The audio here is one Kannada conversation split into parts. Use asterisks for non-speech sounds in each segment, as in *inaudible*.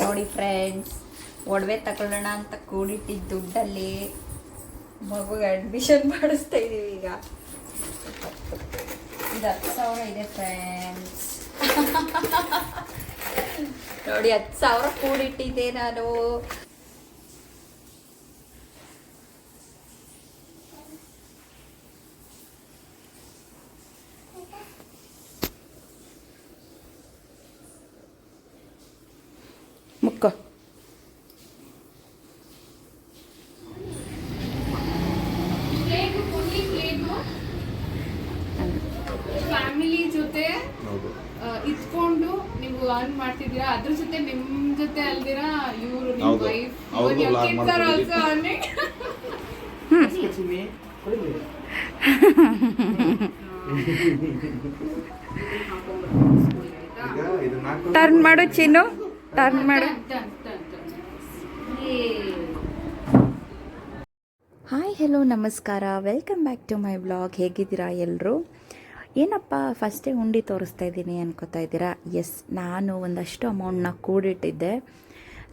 ನೋಡಿ ಫ್ರೆಂಡ್ಸ್ ಒಡವೆ ತಗೊಳ್ಳೋಣ ಅಂತ ಕೂಡಿಟ್ಟಿದ್ದ ದುಡ್ಡಲ್ಲಿ ಮಗುಗೆ ಅಡ್ಮಿಷನ್ *laughs* ಮಾಡಿಸ್ತಾ ಇದ್ದೀವಿ ಈಗ. ಇದು ಹತ್ತು ಸಾವಿರ ಇದೆ ಫ್ರೆಂಡ್ಸ್ *laughs* ನೋಡಿ ಹತ್ತು ಸಾವಿರ ಕೂಡಿಟ್ಟಿದ್ದೆ ನಾನು. ಮುಕ್ಕ. ಫ್ಯಾಮಿಲಿ ಜೊತೆ ಇಟ್ಕೊಂಡು ನೀವು ಅರ್ನ್ ಮಾಡ್ತಿದ್ದೀರಾ? ಅದ್ರ ಜೊತೆ ನಿಮ್ ಜೊತೆ ಅಲ್ದಿರಾ? ಇವರು ನಿಮ್ ಹೌದು. ವೈಫ್ ಮಾಡ್ಕೊಂಡಿದ್ದೀವಿ. ಈಗ ಇದನ್ನ ಹಾಕೊಂಡು ಟರ್ನ್ ಮಾಡು ಚಿನ್ನು. ಟರ್ನ್ ಮಾಡು ಹಾಯ್ ಹೆಲೋ ನಮಸ್ಕಾರ welcome back to my blog ಹೇಗಿದ್ದೀರಾ ಎಲ್ಲರೂ ಏನಪ್ಪ ಫಸ್ಟೇ ಉಂಡಿ ತೋರಿಸ್ತಾ ಇದ್ದೀನಿ ಅನ್ಕೋತಾ ಇದ್ದೀರಾ? ಎಸ್ ನಾನು ಒಂದಷ್ಟು ಅಮೌಂಟ್ನ ಕೂಡಿಟ್ಟಿದ್ದೆ.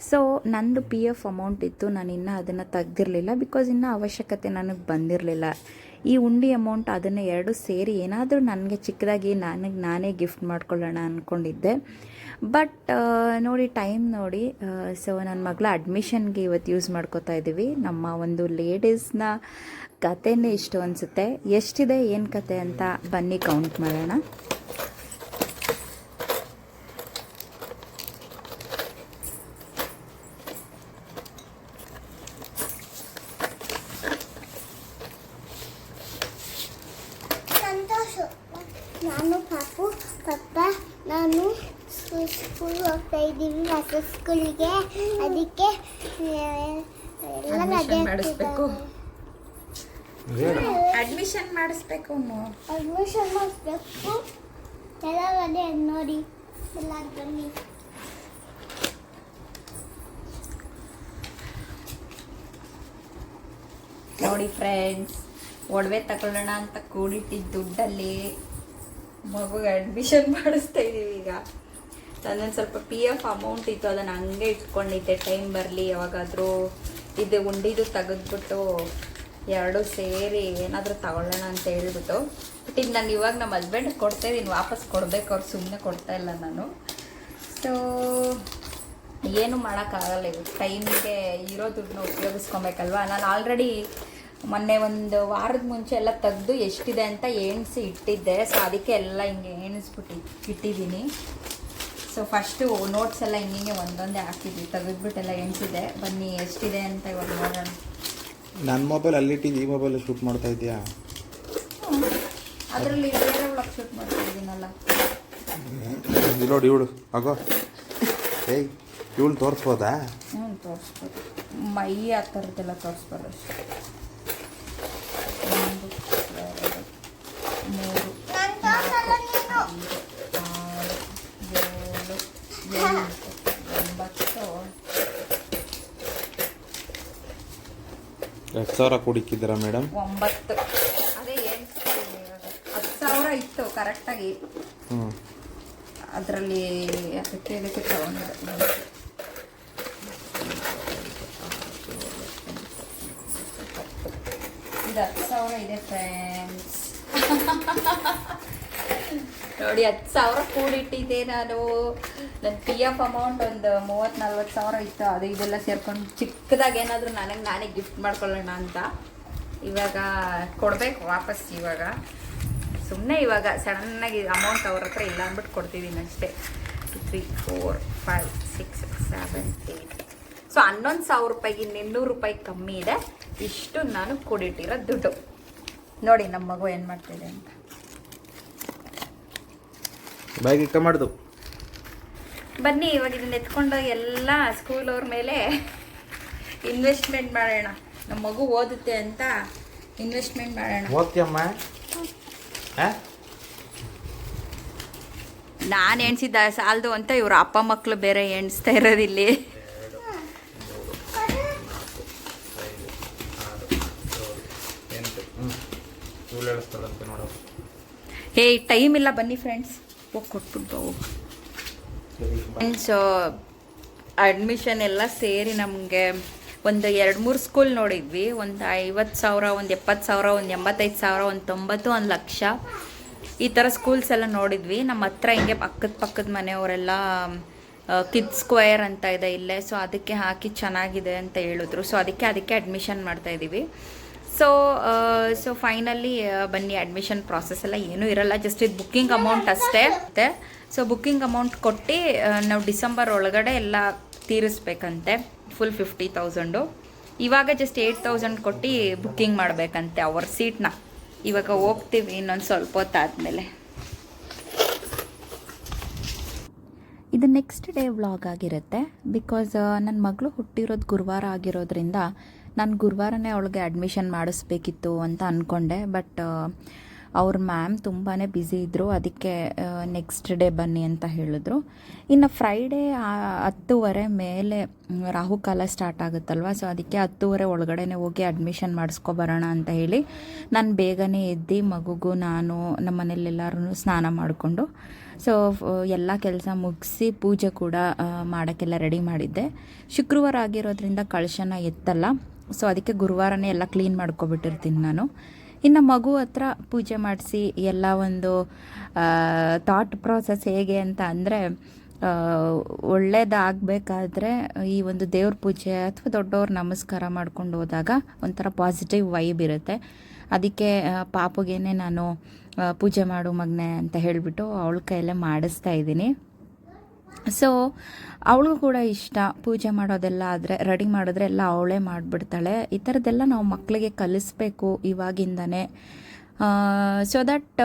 ಸೊ ನಂದು ಪಿ ಎಫ್ ಅಮೌಂಟ್ ಇತ್ತು. ನಾನು ಇನ್ನೂ ಅದನ್ನು ತೆಗ್ದಿರಲಿಲ್ಲ ಬಿಕಾಸ್ ಇನ್ನೂ ಅವಶ್ಯಕತೆ ನನಗೆ ಬಂದಿರಲಿಲ್ಲ. ಈ ಉಂಡಿ ಅಮೌಂಟ್ ಅದನ್ನು ಎರಡು ಸೇರಿ ಏನಾದರೂ ನನಗೆ ಚಿಕ್ಕದಾಗಿ ನನಗೆ ನಾನೇ ಗಿಫ್ಟ್ ಮಾಡ್ಕೊಳ್ಳೋಣ ಅಂದ್ಕೊಂಡಿದ್ದೆ ಬಟ್ ನೋಡಿ ಟೈಮ್ ನೋಡಿ ಸೊ ನನ್ನ ಮಗಳ ಅಡ್ಮಿಷನ್ಗೆ ಇವತ್ತು ಯೂಸ್ ಮಾಡ್ಕೋತಾ ಇದ್ದೀವಿ ನಮ್ಮ ಒಂದು ಲೇಡೀಸ್ನ ಕತೆನೇ ಇಷ್ಟು ಅನಿಸುತ್ತೆ. ಎಷ್ಟಿದೆ ಏನು ಕತೆ ಅಂತ ಬನ್ನಿ ಕೌಂಟ್ ಮಾಡೋಣ. ನಾನು ಪಾಪು ಪಪ್ಪ ನಾನು ಸ್ಕೂಲ್ ಹೋಗ್ತಾ ಇದ್ದೀವಿ ಹೊಸ ಸ್ಕೂಲಿಗೆ ಅದಕ್ಕೆ ಎಲ್ಲ Admission ಮಾಡಿಸ್ಬೇಕು. ಅಡ್ಮಿಷನ್ ಮಾಡಿಸ್ಬೇಕು ಅಡ್ಮಿಷನ್ ಮಾಡಿಸ್ಬೇಕು. ಎಲ್ಲ ಅದೇ ನೋಡಿ. ಎಲ್ಲ ಬನ್ನಿ. ನೋಡಿ ಫ್ರೆಂಡ್ಸ್ ಒಡವೆ ತಗೊಳ್ಳೋಣ ಅಂತ ಕೂಡಿಟ್ಟಿದ್ದ ದುಡ್ಡಲ್ಲಿ. ಮಗುಗೆ ಅಡ್ಮಿಷನ್ *laughs* ಮಾಡಿಸ್ತಾ ಇದ್ದೀವಿ ಈಗ. ನನ್ನೊಂದು ಸ್ವಲ್ಪ ಪಿ ಎಫ್ ಅಮೌಂಟ್ ಇತ್ತು, ಅದನ್ನು ಹಂಗೆ ಇಟ್ಕೊಂಡಿದ್ದೆ. ಟೈಮ್ ಬರಲಿ, ಯಾವಾಗಾದರೂ ಇದು ಉಂಡಿದು ತೆಗೆದ್ಬಿಟ್ಟು ಎರಡು ಸೇರಿ ಏನಾದರೂ ತಗೊಳ್ಳೋಣ ಅಂತ ಹೇಳ್ಬಿಟ್ಟು. ಬಟ್ ಇದು ನಾನು ಇವಾಗ ನಮ್ಮ ಹಸ್ಬೆಂಡ್ ಕೊಡ್ತಾ ಇದ್ದೀನಿ ವಾಪಸ್ ಕೊಡಬೇಕು, ಅವ್ರು ಸುಮ್ಮನೆ ಕೊಡ್ತಾ ಇಲ್ಲ ನಾನು. ಸೊ ಏನು ಮಾಡೋಕ್ಕಾಗಲ್ಲ, ಇದು ಟೈಮಿಗೆ ಇರೋ ದುಡ್ಡನ್ನ ಉಪಯೋಗಿಸ್ಕೊಬೇಕಲ್ವಾ? ನಾನು ಆಲ್ರೆಡಿ ಮೊನ್ನೆ ಒಂದು ವಾರದ ಮುಂಚೆ ಎಲ್ಲ ತೆಗೆದು ಎಷ್ಟಿದೆ ಅಂತ ಎಣಿಸಿ ಇಟ್ಟಿದ್ದೆ. ಸೊ ಅದಕ್ಕೆ ಎಲ್ಲ ಹಿಂಗೆ ಎಣಿಸ್ಬಿಟ್ಟು ಇಟ್ಟಿದ್ದೀನಿ. ಸೊ ಫಸ್ಟು ನೋಟ್ಸ್ ಎಲ್ಲ ಹಿಂಗೆ ಒಂದೊಂದೇ ಹಾಕಿದ್ವಿ. ತೆಗೆದ್ಬಿಟ್ಟೆಲ್ಲ ಎಣಿಸಿದೆ. ಬನ್ನಿ ಎಷ್ಟಿದೆ ಅಂತ ಇವಾಗ ನೋಡೋಣ. ನನ್ನ ಮೊಬೈಲ್ ಅಲ್ಲಿಟ್ಟಿದ್ದು ಈ ಮೊಬೈಲ್ ಶೂಟ್ ಮಾಡ್ತಾ ಇದೆಯಾ ಅದರಲ್ಲಿ ಬೇರೆ ಒಳಗೆ ಶೂಟ್ ಮಾಡ್ತಾ ಇದ್ದೀನಲ್ಲ. ಇಲ್ಲಿ ನೋಡಿ ಇವಳು. ಆಗೋ. ಏಯ್ ಇವಳು ತೋರಿಸ್ಬೋದಾ? ಹ್ಞೂ ತೋರಿಸ್ಬೋದು. ಮೈ ಆ ಥರದ್ದೆಲ್ಲ ತೋರಿಸ್ಬೋದು ಅಷ್ಟೇ ಒಂದು ಎರಡು ಮೂರು ಆರು ಏಳು ಎಂಟು ಒಂಬತ್ತು ಎಷ್ಟು ಸಾವಿರ ಕೂಡಿಕ್ಕಿದ್ದೀರಾ ಮೇಡಮ್? ಒಂಬತ್ತು. ಅದೇ ಹತ್ತು ಸಾವಿರ ಇತ್ತು ಕರೆಕ್ಟಾಗಿ. ಹ್ಞೂ ಅದರಲ್ಲಿ ಅದಕ್ಕೆ ಇದಕ್ಕೆ ತಗೊಂಡಿದ್ದೆ. ಇದು ಹತ್ತು ಸಾವಿರ ಇದೆ ಫ್ರೆಂಡ್ಸ್ ನೋಡಿ, ಹತ್ತು ಸಾವಿರ ಕೂಡಿಟ್ಟಿದ್ದೆ ನಾನು. ನನ್ನ ಪಿ ಎಫ್ ಅಮೌಂಟ್ ಒಂದು ಮೂವತ್ತು ನಲ್ವತ್ತು ಸಾವಿರ ಇತ್ತು. ಅದು ಇದೆಲ್ಲ ಸೇರ್ಕೊಂಡು ಚಿಕ್ಕದಾಗಿ ಏನಾದರೂ ನನಗೆ ನಾನೇ ಗಿಫ್ಟ್ ಮಾಡ್ಕೊಳ್ಳೋಣ ಅಂತ. ಇವಾಗ ಕೊಡಬೇಕು, ವಾಪಸ್ ಇವಾಗ. ಸುಮ್ಮನೆ ಇವಾಗ ಸಡನ್ನಾಗಿ ಅಮೌಂಟ್ ಅವ್ರ ಹತ್ರ ಇಲ್ಲ ಅಂದ್ಬಿಟ್ಟು ಕೊಡ್ತಿದ್ದೀನಿ ಅಷ್ಟೇ. Three four five six seven eight so ಹನ್ನೊಂದು ಸಾವಿರ ರೂಪಾಯಿಗೆ ಇನ್ನೂರು ರೂಪಾಯಿ ಕಮ್ಮಿ ಇದೆ. ಇಷ್ಟು ನಾನು ಕೂಡಿಟ್ಟಿರೋ ದುಡ್ಡು. ನೋಡಿ ನಮ್ಮ ಮಗು ಏನು ಮಾಡ್ತಿದೆ ಅಂತ. ಬಾಯಿಗೆ ಮಾಡ್ದು. ಬನ್ನಿ ಇವಾಗ ಇದನ್ನ ಎತ್ಕೊಂಡು ಎಲ್ಲ ಸ್ಕೂಲ್ ಅವ್ರ ಮೇಲೆ ಇನ್ವೆಸ್ಟ್ಮೆಂಟ್ ಮಾಡೋಣ. ನಮ್ಮ ಮಗು ಓದುತ್ತೆ ಅಂತ ಇನ್ವೆಸ್ಟ್ಮೆಂಟ್ ಮಾಡೋಣ. ಓದ್ತಿಯಮ್ಮ? ಹಾಂ? ನಾನು ಎಣಿಸಿದ್ದ ಸಾಲದು ಅಂತ ಇವ್ರ ಅಪ್ಪ ಮಕ್ಕಳು ಬೇರೆ ಎಣಿಸ್ತಾ ಇರೋದಿಲ್ಲಿ ಎಂಟು ಹ್ಞೂ ಇವಳು ಹೇಳಿಸ್ತಾಳಂತೆ ನೋಡು ಹೇ ಟೈಮ್ ಇಲ್ಲ, ಬನ್ನಿ ಫ್ರೆಂಡ್ಸ್ ಹೋಗಿ ಕೊಟ್ಬಿಟ್ಟು ಫ್ರೆಂಡ್ಸ್ ಅಡ್ಮಿಷನ್ ಎಲ್ಲ ಸೇರಿ ನಮಗೆ ಒಂದು ಎರಡು ಮೂರು ಸ್ಕೂಲ್ ನೋಡಿದ್ವಿ. ಒಂದು ಐವತ್ತು ಸಾವಿರ, ಒಂದು ಎಪ್ಪತ್ತು ಸಾವಿರ, ಒಂದು ಎಂಬತ್ತೈದು ಸಾವಿರ, ಒಂದು ತೊಂಬತ್ತು, ಒಂದು ಲಕ್ಷ. ಈ ಥರ ಸ್ಕೂಲ್ಸ್ ಎಲ್ಲ ನೋಡಿದ್ವಿ. ನಮ್ಮ ಹತ್ರ ಹಿಂಗೆ ಪಕ್ಕದ ಪಕ್ಕದ ಮನೆಯವರೆಲ್ಲ ಕಿಡ್ ಸ್ಕ್ವೇರ್ ಅಂತ ಇದೆ ಇಲ್ಲೇ. ಸೊ ಅದಕ್ಕೆ ಹಾಕಿ ಚೆನ್ನಾಗಿದೆ ಅಂತ ಹೇಳಿದ್ರು. ಸೊ ಅದಕ್ಕೆ ಅದಕ್ಕೆ ಅಡ್ಮಿಷನ್ ಮಾಡ್ತಾ ಇದ್ದೀವಿ ಸೊ ಸೊ ಫೈನಲಿ ಬನ್ನಿ ಅಡ್ಮಿಷನ್ ಪ್ರಾಸೆಸ್ ಎಲ್ಲ ಏನೂ ಇರಲ್ಲ ಜಸ್ಟ್ ಇದು ಬುಕ್ಕಿಂಗ್ ಅಮೌಂಟ್ ಅಷ್ಟೇ. ಮತ್ತೆ ಸೊ ಬುಕ್ಕಿಂಗ್ ಅಮೌಂಟ್ ಕೊಟ್ಟು ನಾವು ಡಿಸೆಂಬರ್ ಒಳಗಡೆ ಎಲ್ಲ ತೀರಿಸ್ಬೇಕಂತೆ ಫುಲ್ ಫಿಫ್ಟಿ ತೌಸಂಡು ಇವಾಗ ಜಸ್ಟ್ ಏಯ್ಟ್ ತೌಸಂಡ್ ಕೊಟ್ಟು ಬುಕ್ಕಿಂಗ್ ಮಾಡಬೇಕಂತೆ ಅವ್ರ ಸೀಟ್ನ ಇವಾಗ ಹೋಗ್ತೀವಿ ಇನ್ನೊಂದು ಸ್ವಲ್ಪ ಹೊತ್ತಾದಮೇಲೆ. ಇದು ನೆಕ್ಸ್ಟ್ ಡೇ ವ್ಲಾಗ್ ಆಗಿರುತ್ತೆ ಬಿಕಾಸ್ ನನ್ನ ಮಗಳು ಹುಟ್ಟಿರೋದು ಗುರುವಾರ ಆಗಿರೋದ್ರಿಂದ ನಾನು ಗುರುವಾರನೇ ಅವಳಿಗೆ ಅಡ್ಮಿಷನ್ ಮಾಡಿಸ್ಬೇಕಿತ್ತು ಅಂತ ಅಂದ್ಕೊಂಡೆ ಬಟ್ ಅವ್ರ ಮ್ಯಾಮ್ ತುಂಬಾ ಬ್ಯುಸಿ ಇದ್ದರು ಅದಕ್ಕೆ ನೆಕ್ಸ್ಟ್ ಡೇ ಬನ್ನಿ ಅಂತ ಹೇಳಿದ್ರು. ಇನ್ನು ಫ್ರೈಡೇ ಹತ್ತುವರೆ ಮೇಲೆ ರಾಹುಕಾಲ ಸ್ಟಾರ್ಟ್ ಆಗುತ್ತಲ್ವ ಸೊ ಅದಕ್ಕೆ ಹತ್ತುವರೆ ಒಳಗಡೆನೆ ಹೋಗಿ ಅಡ್ಮಿಷನ್ ಮಾಡಿಸ್ಕೊಬರೋಣ ಅಂತ ಹೇಳಿ, ನಾನು ಬೇಗನೆ ಎದ್ದು ಮಗುಗೂ ನಾನು ನಮ್ಮ ಮನೇಲೆಲ್ಲರೂ ಸ್ನಾನ ಮಾಡಿಕೊಂಡು ಸೊ ಎಲ್ಲ ಕೆಲಸ ಮುಗಿಸಿ ಪೂಜೆ ಕೂಡ ಮಾಡೋಕ್ಕೆಲ್ಲ ರೆಡಿ ಮಾಡಿದ್ದೆ. ಶುಕ್ರವಾರ ಆಗಿರೋದ್ರಿಂದ ಕಳಶನ ಎತ್ತಲ್ಲ ಸೊ ಅದಕ್ಕೆ ಗುರುವಾರನೇ ಎಲ್ಲ ಕ್ಲೀನ್ ಮಾಡ್ಕೊಬಿಟ್ಟಿರ್ತೀನಿ ನಾನು. ಇನ್ನು ಮಗು ಹತ್ರ ಪೂಜೆ ಮಾಡಿಸಿ ಎಲ್ಲ ಒಂದು ಥಾಟ್ ಪ್ರಾಸೆಸ್ ಹೇಗೆ ಅಂತ ಅಂದರೆ ಒಳ್ಳೇದಾಗಬೇಕಾದ್ರೆ ಈ ಒಂದು ದೇವ್ರ ಪೂಜೆ ಅಥವಾ ದೊಡ್ಡವ್ರ ನಮಸ್ಕಾರ ಮಾಡ್ಕೊಂಡು ಹೋದಾಗ ಒಂಥರ ಪಾಸಿಟಿವ್ ವೈಬ್ ಇರುತ್ತೆ. ಅದಕ್ಕೆ ಪಾಪಗೇನೆ ನಾನು ಪೂಜೆ ಮಾಡು ಮಗ್ನೆ ಅಂತ ಹೇಳಿಬಿಟ್ಟು ಅವಳ ಕೈಯಲ್ಲೇ ಮಾಡಿಸ್ತಾ ಇದ್ದೀನಿ. ಸೊ ಅವಳಿಗೂ ಕೂಡ ಇಷ್ಟ. ಪೂಜೆ ಮಾಡೋದೆಲ್ಲ ಆದರೆ, ರೆಡಿ ಮಾಡಿದ್ರೆ ಎಲ್ಲ ಅವಳೇ ಮಾಡಿಬಿಡ್ತಾಳೆ. ಈ ಥರದ್ದೆಲ್ಲ ನಾವು ಮಕ್ಕಳಿಗೆ ಕಲಿಸ್ಬೇಕು ಇವಾಗಿಂದನೇ. ಸೊ ದಟ್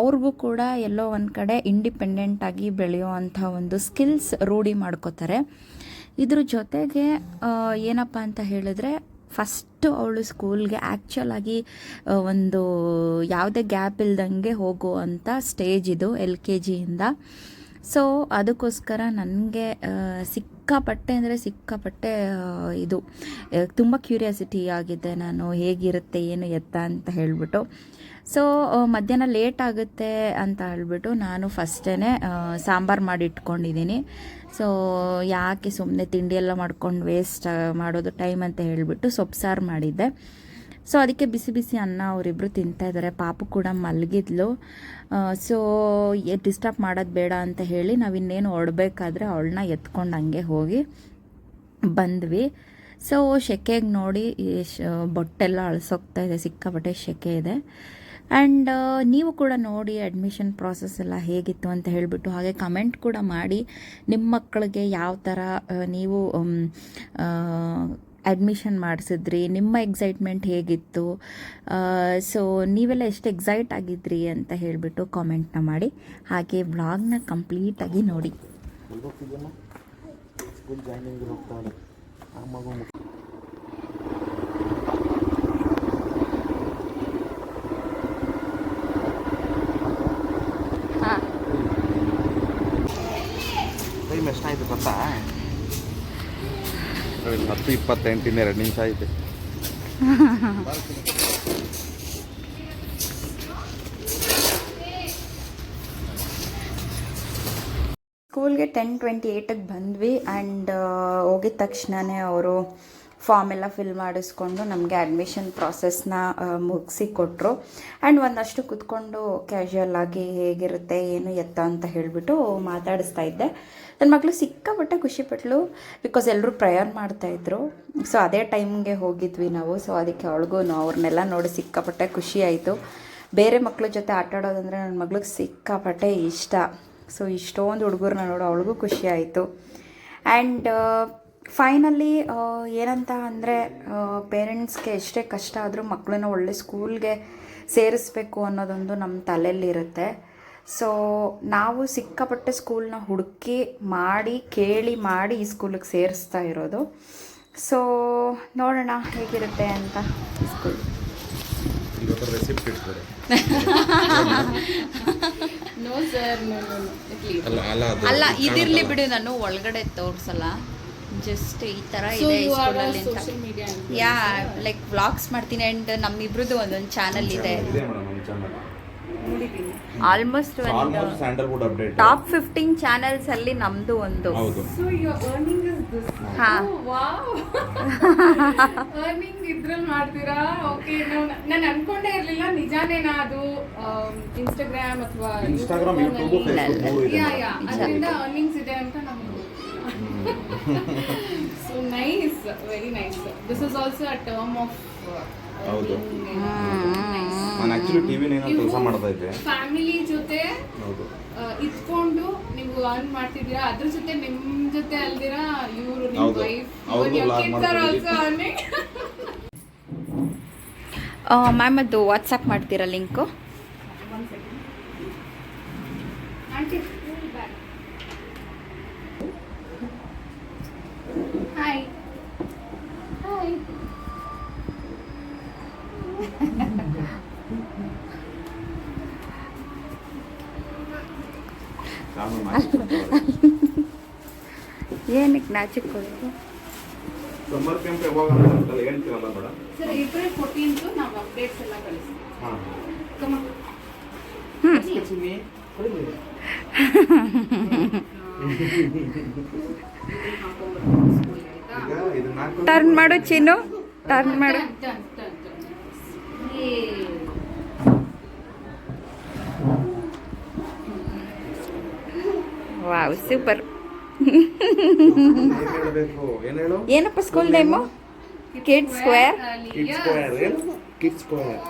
ಅವ್ರಿಗೂ ಕೂಡ ಎಲ್ಲೋ ಒಂದು ಕಡೆ ಇಂಡಿಪೆಂಡೆಂಟಾಗಿ ಬೆಳೆಯೋ ಅಂಥ ಒಂದು ಸ್ಕಿಲ್ಸ್ ರೂಢಿ ಮಾಡ್ಕೋತಾರೆ. ಇದ್ರ ಜೊತೆಗೆ ಏನಪ್ಪ ಅಂತ ಹೇಳಿದ್ರೆ ಫಸ್ಟು ಅವಳು ಸ್ಕೂಲ್ಗೆ ಆ್ಯಕ್ಚುಲಾಗಿ ಒಂದು ಯಾವುದೇ ಗ್ಯಾಪ್ ಇಲ್ದಂಗೆ ಹೋಗುವಂಥ ಸ್ಟೇಜ್ ಇದು ಎಲ್ ಕೆ ಜಿಯಿಂದ ಸೊ ಅದಕ್ಕೋಸ್ಕರ ನನಗೆ ಸಿಕ್ಕಾಪಟ್ಟೆ ಅಂದರೆ ಸಿಕ್ಕಾಪಟ್ಟೆ ಇದು ತುಂಬ ಕ್ಯೂರಿಯಾಸಿಟಿ ಆಗಿದೆ ನಾನು ಹೇಗಿರುತ್ತೆ, ಏನು ಎತ್ತ ಅಂತ ಹೇಳಿಬಿಟ್ಟು. ಸೊ ಮಧ್ಯಾಹ್ನ ಲೇಟ್ ಆಗುತ್ತೆ ಅಂತ ಹೇಳ್ಬಿಟ್ಟು ನಾನು ಫಸ್ಟೇ ಸಾಂಬಾರು ಮಾಡಿ ಇಟ್ಕೊಂಡಿದ್ದೀನಿ. ಸೊ ಯಾಕೆ ಸುಮ್ಮನೆ ತಿಂಡಿ ಎಲ್ಲ ಮಾಡ್ಕೊಂಡು ವೇಸ್ಟ್ ಮಾಡೋದು ಟೈಮ್ ಅಂತ ಹೇಳಿಬಿಟ್ಟು ಸೊಪ್ಪು ಸಾರು ಮಾಡಿದ್ದೆ. ಸೊ ಅದಕ್ಕೆ ಬಿಸಿ ಬಿಸಿ ಅನ್ನ ಅವರಿಬ್ಬರು ತಿಂತಾ ಇದ್ದಾರೆ ಪಾಪು ಕೂಡ ಮಲಗಿದ್ಲು. ಸೊ ಡಿಸ್ಟರ್ಬ್ ಮಾಡೋದು ಬೇಡ ಅಂತ ಹೇಳಿ ನಾವಿನ್ನೇನು ಹೊಡ್ಬೇಕಾದ್ರೆ ಅವಳನ್ನ ಎತ್ಕೊಂಡು ಹಂಗೆ ಹೋಗಿ ಬಂದ್ವಿ. ಸೊ ಶೆಕೆಗೆ ನೋಡಿ ಬೊಟ್ಟೆಲ್ಲ ಅಳಿಸೋಗ್ತಾ ಇದೆ. ಸಿಕ್ಕಾಪಟ್ಟೆ ಶೆಕೆ ಇದೆ. ಆ್ಯಂಡ್ ನೀವು ಕೂಡ ನೋಡಿ ಅಡ್ಮಿಷನ್ ಪ್ರಾಸೆಸ್ ಎಲ್ಲ ಹೇಗಿತ್ತು ಅಂತ ಹೇಳಿಬಿಟ್ಟು ಹಾಗೆ ಕಮೆಂಟ್ ಕೂಡ ಮಾಡಿ. ನಿಮ್ಮ ಮಕ್ಕಳಿಗೆ ಯಾವ ಥರ ನೀವು ಅಡ್ಮಿಷನ್ ಮಾಡಿಸಿದ್ರಿ, ನಿಮ್ಮ ಎಕ್ಸೈಟ್ಮೆಂಟ್ ಹೇಗಿತ್ತು? ಸೊ ನೀವೆಲ್ಲ ಎಷ್ಟು ಎಕ್ಸೈಟ್ ಆಗಿದ್ರಿ ಅಂತ ಹೇಳಿಬಿಟ್ಟು ಕಾಮೆಂಟ್ನ ಮಾಡಿ. ಹಾಗೆ ವ್ಲಾಗ್ನ ಕಂಪ್ಲೀಟಾಗಿ ನೋಡಿ. ಸ್ಕೂಲ್ ಜಾಯ್ನಿಂಗ್ ಹೋಗ್ತಾವಲ್ಲ ಆ ಮಗು ಹಾಂ ಟೈಮ್ ಎಷ್ಟಾಯ್ತು ಗೊತ್ತಾ ಇಲ್ಲಿ ಹತ್ತು ಇಪ್ಪತ್ತೆಂಟಿನ ಎರಡು ನಿಮಿಷ ಐತೆ ಸ್ಕೂಲ್ಗೆ ಟೆನ್ ಟ್ವೆಂಟಿ ಏಯ್ಟಿಗೆ ಬಂದ್ವಿ ಆ್ಯಂಡ್ ಹೋಗಿದ ತಕ್ಷಣವೇ ಅವರು ಫಾರ್ಮ್ ಎಲ್ಲ ಫಿಲ್ ಮಾಡಿಸ್ಕೊಂಡು ನಮಗೆ ಅಡ್ಮಿಷನ್ ಪ್ರಾಸೆಸ್ನ ಮುಗಿಸಿ ಕೊಟ್ಟರು ಆ್ಯಂಡ್ ಒಂದಷ್ಟು ಕೂತ್ಕೊಂಡು ಕ್ಯಾಶುಯಲ್ ಆಗಿ ಹೇಗಿರುತ್ತೆ, ಏನು ಎತ್ತ ಅಂತ ಹೇಳಿಬಿಟ್ಟು ಮಾತಾಡಿಸ್ತಾ ಇದ್ದೆ. ನನ್ನ ಮಗಳು ಸಿಕ್ಕಾಪಟ್ಟೆ ಖುಷಿಪಟ್ಲು ಬಿಕಾಸ್ ಎಲ್ಲರೂ ಪ್ರೇಯರ್ ಮಾಡ್ತಾಯಿದ್ರು ಸೊ ಅದೇ ಟೈಮ್ಗೆ ಹೋಗಿದ್ವಿ ನಾವು. ಸೊ ಅದಕ್ಕೆ ಅವಳಿಗೂ ಅವ್ರನ್ನೆಲ್ಲ ನೋಡಿ ಸಿಕ್ಕಾಪಟ್ಟೆ ಖುಷಿ ಆಯಿತು. ಬೇರೆ ಮಕ್ಕಳ ಜೊತೆ ಆಟ ಆಡೋದಂದರೆ ನನ್ನ ಮಗಳಿಗೆ ಸಿಕ್ಕಾಪಟ್ಟೆ ಇಷ್ಟ. ಸೊ ಇಷ್ಟೊಂದು ಹುಡುಗರನ್ನ ನೋಡು, ಅವಳಿಗೂ ಖುಷಿ ಆಯಿತು. ಆ್ಯಂಡ್ ಫೈನಲಿ ಏನಂತ ಅಂದರೆ ಪೇರೆಂಟ್ಸ್ಗೆ ಎಷ್ಟೇ ಕಷ್ಟ ಆದರೂ ಮಕ್ಕಳನ್ನ ಒಳ್ಳೆ ಸ್ಕೂಲ್ಗೆ ಸೇರಿಸ್ಬೇಕು ಅನ್ನೋದೊಂದು ನಮ್ಮ ತಲೆಯಲ್ಲಿರುತ್ತೆ. ಸೊ ನಾವು ಸಿಕ್ಕಾಪಟ್ಟೆ ಸ್ಕೂಲ್ನ ಹುಡುಕಿ ಮಾಡಿ ಕೇಳಿ ಮಾಡಿ ಈ ಸ್ಕೂಲಿಗೆ ಸೇರಿಸ್ತಾ ಇರೋದು. ಸೊ ನೋಡೋಣ ಹೇಗಿರುತ್ತೆ ಅಂತ ಸ್ಕೂಲ್ ಇವತ್ತು ರೆಸಿಪ್ಟ್ ಇಡ್ತಾರೆ ನೋ ಸರ್ ನೋ ನೋ ಅಲ್ಲ ಇದಿರ್ಲಿ. ಬಿಡು ನಾನು ಒಳಗಡೆ ತೋರ್ಸಲ್ಲ. ಜಸ್ಟ್ ಈ ತರ ಇದೆ ಸ್ಕೂಲಲ್ಲಿ ಅಂತ. ಯಾ ಲೈಕ್ ವ್ಲಾಗ್ಸ್ ಮಾಡ್ತೀನಿ ಅಂಡ್ ನಮ್ಮಿಬ್ರದ್ದು ಒಂದೊಂದು ಚಾನಲ್ ಇದೆ. ಇದೆ ಮೇಡಮ್ ನಮ್ಮ ಚಾನಲ್ ಆಲ್ಮೋಸ್ಟ್ ಒಂದು almost Sandalwood update top fifteen channels ಅಲ್ಲಿ ನಮ್ದು ಒಂದು. ಹೌದು. So you are earning is ಹಾ. ವಾವ್ ಅರ್ನಿಂಗ್ *laughs* ಇದ್ರಲ್ಲಿ ಮಾಡ್ತೀರಾ? ಓಕೆ ನಾನು ಅನ್ಕೊಂಡೇ ಇರಲಿಲ್ಲ ನಿಜಾನೇನಾ ಅದು ಇನ್ಸ್ಟಾಗ್ರಾಮ್ ಅಥವಾ Instagram YouTube, Facebook yeah. Yeah ಅದರಿಂದ ಅರ್ನಿಂಗ್ಸ್ ಇದೆ ಅಂತ so nice very nice this is also a term of ಹೌದು. ನಾನು ಆಕ್ಚುಲಿ ಟಿವಿ ನೈನಲ್ಲಿ ಕೆಲಸ ಮಾಡ್ತಾ ಇದ್ದೆ. ಫ್ಯಾಮಿಲಿ ಜೊತೆ ಇದ್ಕೊಂಡು ನೀವು ಅರ್ನ್ ಮಾಡ್ತಿದ್ದೀರಾ ಅದ್ರ ಜೊತೆ ನಿಮ್ ಜೊತೆ ಅಲ್ದಿರಾ ಇವರು ನಿಮ್ಮ. ವೈಫ್ vlog ಮಾಡ್ಕೊಂಡಿದ್ದೀವಿ. ಆಲ್ಸೋ ಅರ್ನಿಂಗ್ ಮ್ಯಾಮ್ ಅದು ವಾಟ್ಸಪ್ ಮಾಡ್ತೀರಾ ಲಿಂಕು ಆಂಟಿ ಹಾಯ್ ಹಾಯ್ ಆಮೇಲೆ ಮಾಡ್ತೀನಿ. *laughs* ಏನಕ್ಕೆ ನಾಚಿಕೊಳ್ಳೋದು ಸಮ್ಮರ್ ಕ್ಯಾಂಪ್ ಯಾವಾಗ ಅಂತ ಹೇಳ್ತೀರಲ್ಲ ಮೇಡಮ್ ಸರ್ ಏಪ್ರಿಲ್ ಫೋರ್ಟೀನ್ತು ನಾವು ಅಪ್ಡೇಟ್ಸ್ ಎಲ್ಲ ಕಳಿಸ್ತೀವಿ. ಹಾಂ. ಟರ್ನ್ ಮಾಡು ಚಿನ್ನು ಟರ್ನ್ ಮಾಡು. ವಾವ್ ಸೂಪರ್ ಏನಪ್ಪ school name kid square kids square kids square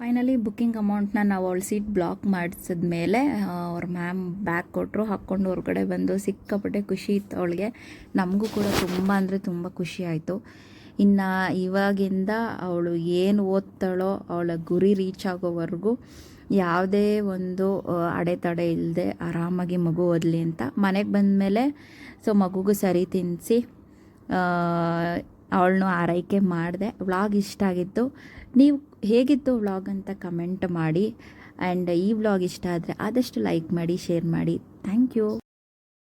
finally booking ಅಮೌಂಟ್ನ ನಾವು ಅವಳ ಸೀಟ್ ಬ್ಲಾಕ್ ಮಾಡಿಸಿದ್ಮೇಲೆ ಅವ್ರ ಮ್ಯಾಮ್ ಬ್ಯಾಗ್ ಕೊಟ್ಟರು ಹಾಕ್ಕೊಂಡು ಹೊರಗಡೆ ಬಂದು ಸಿಕ್ಕಾಪಟ್ಟೆ ಖುಷಿ ಇತ್ತು ಅವಳಿಗೆ. ನಮಗೂ ಕೂಡ ತುಂಬ ಅಂದರೆ ತುಂಬ ಖುಷಿ ಆಯಿತು. ಇನ್ನು ಇವಾಗಿಂದ ಅವಳು ಏನು ಓದ್ತಾಳೋ ಅವಳ ಗುರಿ ರೀಚ್ ಆಗೋವರೆಗೂ ಯಾವುದೇ ಒಂದು ಅಡೆತಡೆ ಇಲ್ಲದೆ ಆರಾಮಾಗಿ ಮಗು ಓದಲಿ ಅಂತ ಮನೆಗೆ ಬಂದಮೇಲೆ ಸೊ ಮಗುಗೂ ಸರಿ ತಿನ್ನಿಸಿ ಅವಳನ್ನು ಆರೈಕೆ ಮಾಡಿದೆ. ವ್ಲಾಗ್ ಇಷ್ಟ ಆಗಿತ್ತು. ನೀವು ಹೇಗಿತ್ತು ವ್ಲಾಗ್ ಅಂತ ಕಮೆಂಟ್ ಮಾಡಿ. ಆ್ಯಂಡ್ ಈ ವ್ಲಾಗ್ ಇಷ್ಟ ಆದರೆ ಆದಷ್ಟು ಲೈಕ್ ಮಾಡಿ, ಶೇರ್ ಮಾಡಿ. Thank you.